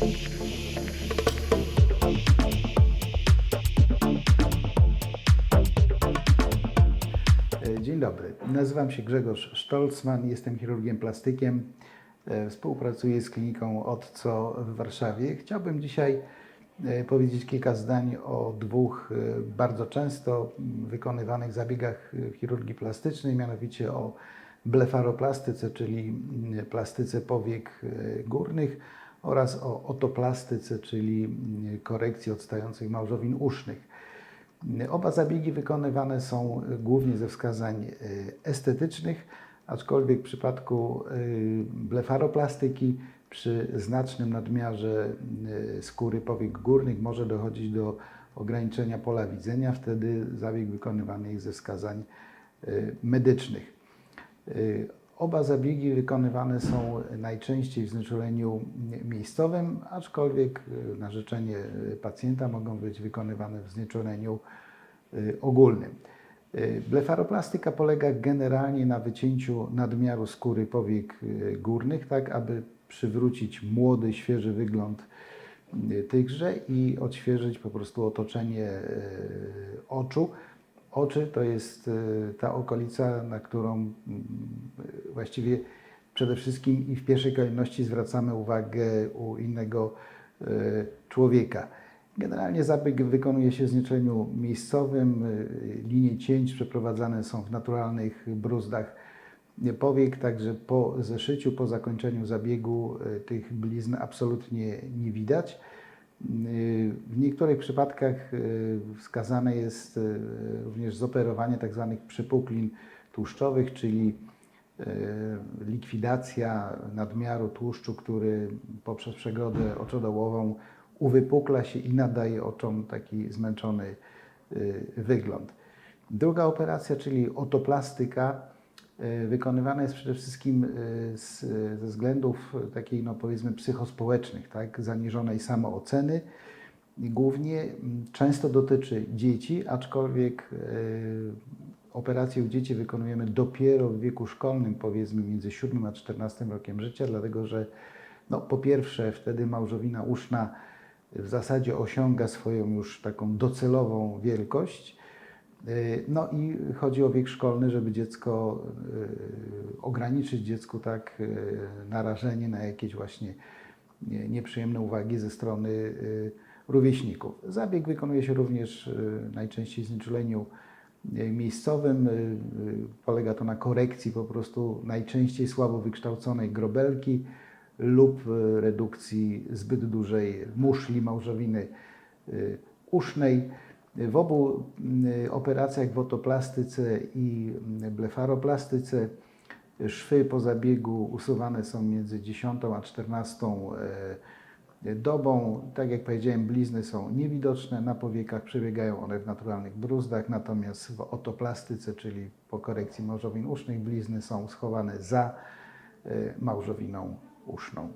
E, Dzień dobry. Nazywam się Grzegorz Stolzman, jestem chirurgiem plastykiem. E, Współpracuję z kliniką ODCO w Warszawie. Chciałbym dzisiaj e, powiedzieć kilka zdań o dwóch bardzo często wykonywanych zabiegach chirurgii plastycznej, mianowicie o blefaroplastyce, czyli plastyce powiek górnych oraz o otoplastyce, czyli mm, korekcji odstających małżowin usznych. Oba zabiegi wykonywane są głównie ze wskazań y, estetycznych, aczkolwiek w przypadku y, blefaroplastyki przy znacznym nadmiarze y, skóry powiek górnych może dochodzić do ograniczenia pola widzenia. Wtedy zabieg wykonywany jest ze wskazań y, medycznych. Oba zabiegi wykonywane są najczęściej w znieczuleniu miejscowym, aczkolwiek y, na życzenie pacjenta mogą być wykonywane w znieczuleniu y, ogólnym. Y, Blefaroplastyka polega generalnie na wycięciu nadmiaru skóry powiek górnych, tak aby przywrócić młody, świeży wygląd tychże i odświeżyć po prostu otoczenie oczu. Oczy to jest ta okolica, na którą mm, właściwie przede wszystkim i w pierwszej kolejności zwracamy uwagę u innego y, człowieka. Generalnie zabieg wykonuje się w znieczuleniu miejscowym. y, Linie cięć przeprowadzane są w naturalnych bruzdach powiek, także po zeszyciu, po zakończeniu zabiegu y, tych blizn absolutnie nie widać. W niektórych przypadkach wskazane jest również zoperowanie tzw. przypuklin tłuszczowych, czyli likwidacja nadmiaru tłuszczu, który poprzez przegrodę oczodołową uwypukla się i nadaje oczom taki zmęczony y, wygląd. Druga operacja, czyli otoplastyka, y, wykonywana jest przede wszystkim z, ze względów takiej, no powiedzmy, psychospołecznych, tak, zaniżonej samooceny. Głównie często dotyczy dzieci, aczkolwiek operacje u dzieci wykonujemy dopiero w wieku szkolnym, powiedzmy między 7 a 14 rokiem życia, dlatego że no, po pierwsze wtedy małżowina uszna w zasadzie osiąga swoją już taką docelową wielkość. Y, No i chodzi o wiek szkolny, żeby dziecko y, ograniczyć dziecku tak y, narażenie na jakieś właśnie nie- nieprzyjemne uwagi ze strony rówieśników. Zabieg wykonuje się również najczęściej w znieczuleniu miejscowym. Y, y, Polega to na korekcji po prostu najczęściej słabo wykształconej grobelki lub y, redukcji zbyt dużej muszli małżowiny y, usznej. W obu y, operacjach w otoplastyce i y, blefaroplastyce szwy po zabiegu usuwane są między 10 a 14 e, dobą. Tak jak powiedziałem, blizny są niewidoczne na powiekach, przebiegają one w naturalnych bruzdach, natomiast w otoplastyce, czyli po korekcji małżowin usznych, blizny są schowane za e, małżowiną uszną.